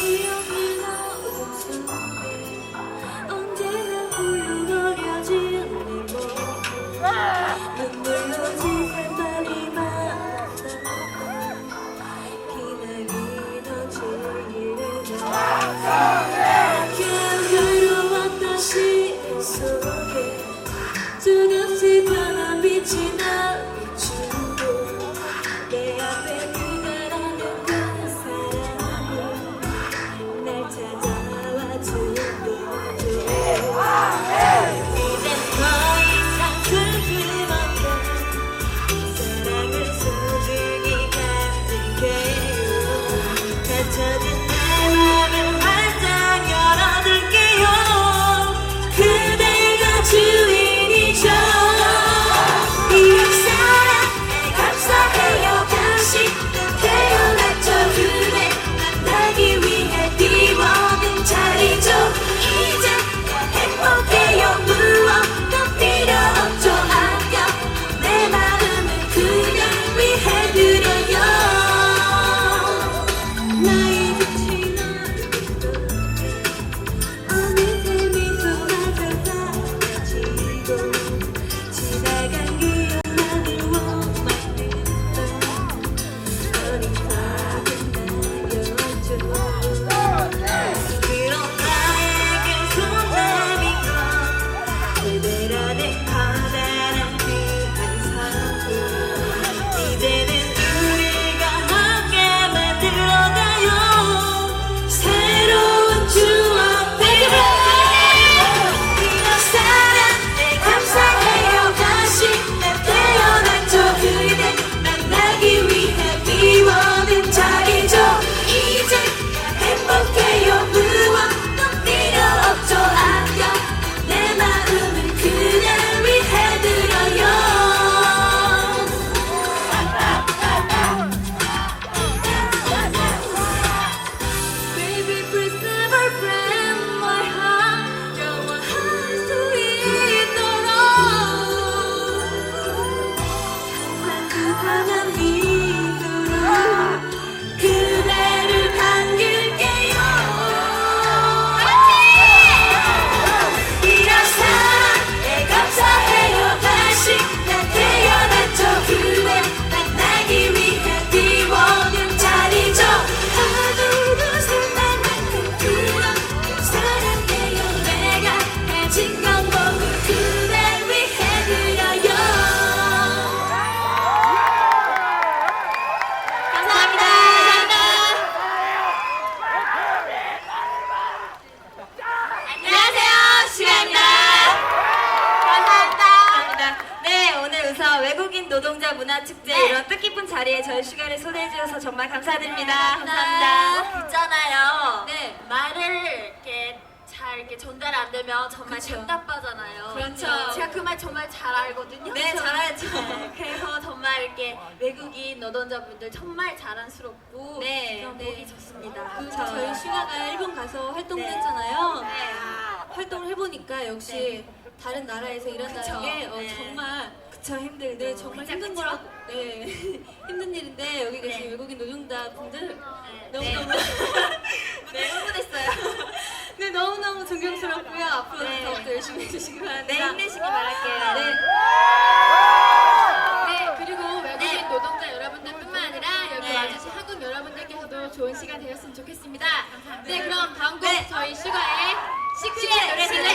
기억 노동자 문화축제 네. 이런 뜻깊은 자리에 저희 슈가를 초대해 주셔서 정말 감사드립니다. 감사합니다. 있잖아요. 네. 말을 이렇게 잘 이렇게 전달 안 되면 정말 그쵸. 답답하잖아요. 그렇죠. 제가 그 말 정말 잘 알거든요. 네, 잘 알죠. 네, 그래서 정말 이렇게 외국인 노동자분들 정말 자랑스럽고 네, 그런 네. 보기 좋습니다. 그 저희 슈가가 일본 가서 활동을 했잖아요. 네. 활동을 해보니까 역시 다른 나라에서 그쵸. 게 어, 네. 정말 그쵸 힘들죠. 네, 정말 그쵸, 힘든 그쵸. 거라 네 힘든 일인데 여기 계신 네. 외국인 노동자 분들 네. 너무 네. 너무 네, 흥분했어요. 네 너무 너무 존경스럽고요. 앞으로도 네. 더욱더 열심히 해주시기 바랍니다. 네, 힘내시기 바랄게요. 네. 네, 그리고 외국인 네. 노동자 여러분들뿐만 아니라 여기 네. 와주신 한국 여러분들께서도 좋은 시간 되었으면 좋겠습니다. 네, 그럼 다음 곡 네. 저희 슈가의 시크릿 노래. 들려드릴게요.